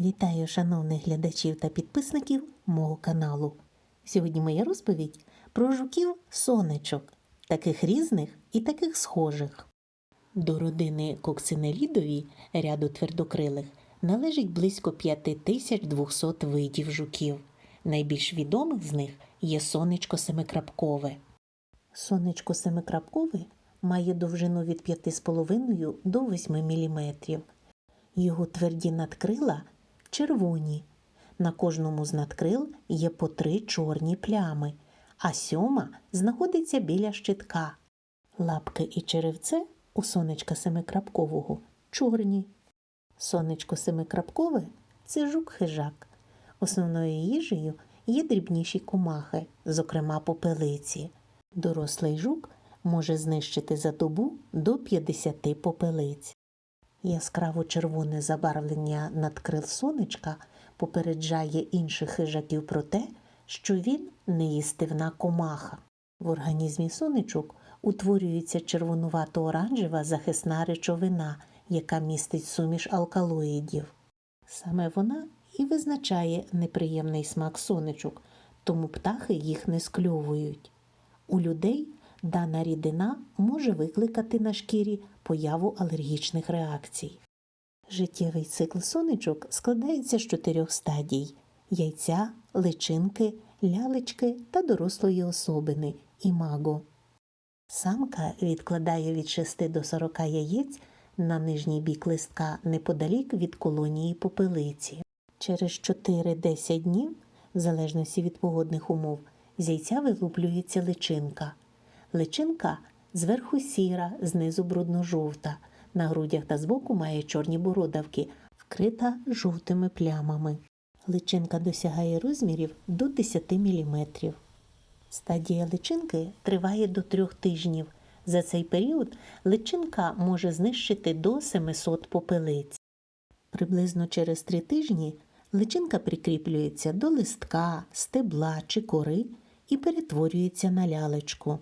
Вітаю шановних глядачів та підписників мого каналу. Сьогодні моя розповідь про жуків сонечок, таких різних і таких схожих. До родини коксинелідові ряду твердокрилих належить близько 5200 видів жуків. Найбільш відомих з них є сонечко семикрапкове. Сонечко семикрапкове має довжину від 5,5 до 8 мм. Його тверді надкрила червоні. На кожному з надкрил є по три чорні плями, а сьома знаходиться біля щитка. Лапки і черевце у сонечка семикрапкового чорні. Сонечко семикрапкове це жук-хижак. Основною їжею є дрібніші комахи, зокрема попелиці. Дорослий жук може знищити за добу до 50 попелиць. Яскраво червоне забарвлення надкрил сонечка попереджає інших хижаків про те, що він неїстивна комаха. В організмі сонечок утворюється червонувато-оранжева захисна речовина, яка містить суміш алкалоїдів. Саме вона і визначає неприємний смак сонечок, тому птахи їх не скльовують. У людей дана рідина може викликати на шкірі появу алергічних реакцій. Життєвий цикл сонечок складається з чотирьох стадій яйця, личинки, лялечки та дорослої особини імаго. Самка відкладає від 6 до 40 яєць на нижній бік листка неподалік від колонії попелиці. Через 4-10 днів, в залежності від погодних умов, з яйця вилуплюється личинка. Личинка зверху сіра, знизу брудно-жовта, на грудях та збоку має чорні бородавки, вкрита жовтими плямами. Личинка досягає розмірів до 10 мм. Стадія личинки триває до трьох тижнів. За цей період личинка може знищити до 700 попелиць. Приблизно через три тижні личинка прикріплюється до листка, стебла чи кори і перетворюється на лялечку.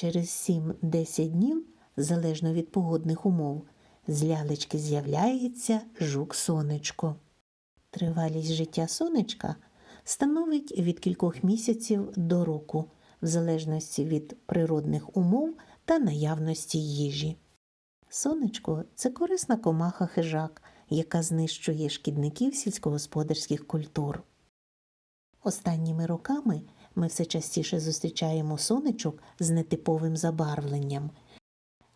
Через 7-10 днів, залежно від погодних умов, з лялечки з'являється жук-сонечко. Тривалість життя сонечка становить від кількох місяців до року, в залежності від природних умов та наявності їжі. Сонечко це корисна комаха хижак, яка знищує шкідників сільськогосподарських культур. Останніми роками ми все частіше зустрічаємо сонечок з нетиповим забарвленням.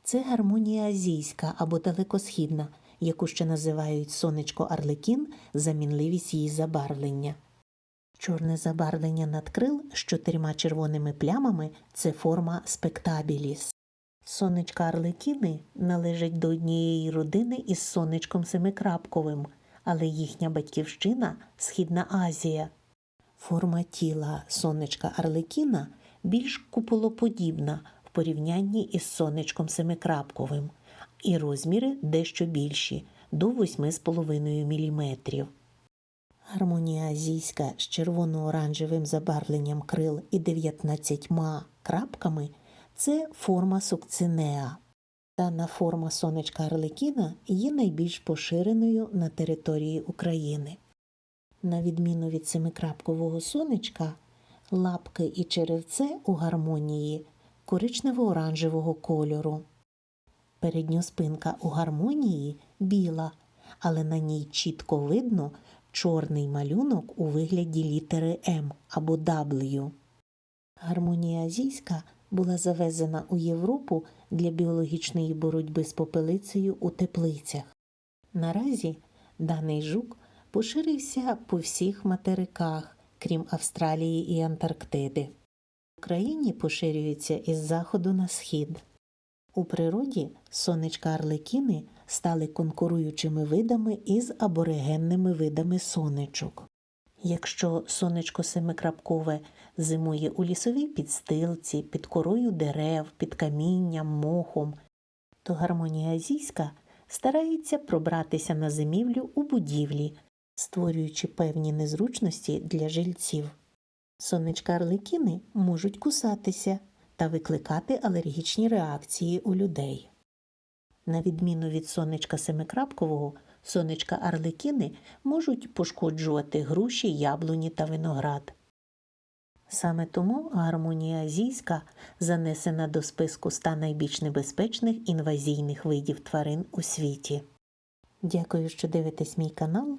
Це гармонія азійська або далекосхідна, яку ще називають сонечко Арлекін за мінливість її забарвлення. Чорне забарвлення надкрил з чотирма червоними плямами це форма спектабіліс. Сонечка Арлекіни належать до однієї родини із сонечком семикрапковим, але їхня батьківщина Східна Азія. Форма тіла сонечка Арлекіна більш куполоподібна в порівнянні із сонечком семикрапковим, і розміри дещо більші до 8,5 мм. Гармонія азійська з червоно-оранжевим забарвленням крил і 19 крапками це форма сукцинеа. Дана форма сонечка Арлекіна є найбільш поширеною на території України. На відміну від семикрапкового сонечка, лапки і черевце у гармонії коричнево-оранжевого кольору. Передня спинка у гармонії біла, але на ній чітко видно чорний малюнок у вигляді літери М або W. Гармонія азійська була завезена у Європу для біологічної боротьби з попелицею у теплицях. Наразі даний жук поширився по всіх материках, крім Австралії і Антарктиди. В Україні поширюється із заходу на схід. У природі сонечка арлекіни стали конкуруючими видами із аборигенними видами сонечок. Якщо сонечко семикрапкове зимує у лісовій підстилці, під корою дерев, під камінням, мохом, то гармонія азійська старається пробратися на зимівлю у будівлі, створюючи певні незручності для жильців. Сонечка арлекіни можуть кусатися та викликати алергічні реакції у людей. На відміну від сонечка семикрапкового, Сонечка арлекіни можуть пошкоджувати груші, яблуні та виноград. Саме тому гармонія азійська занесена до списку 100 найбільш небезпечних інвазійних видів тварин у світі. Дякую, що дивитесь мій канал.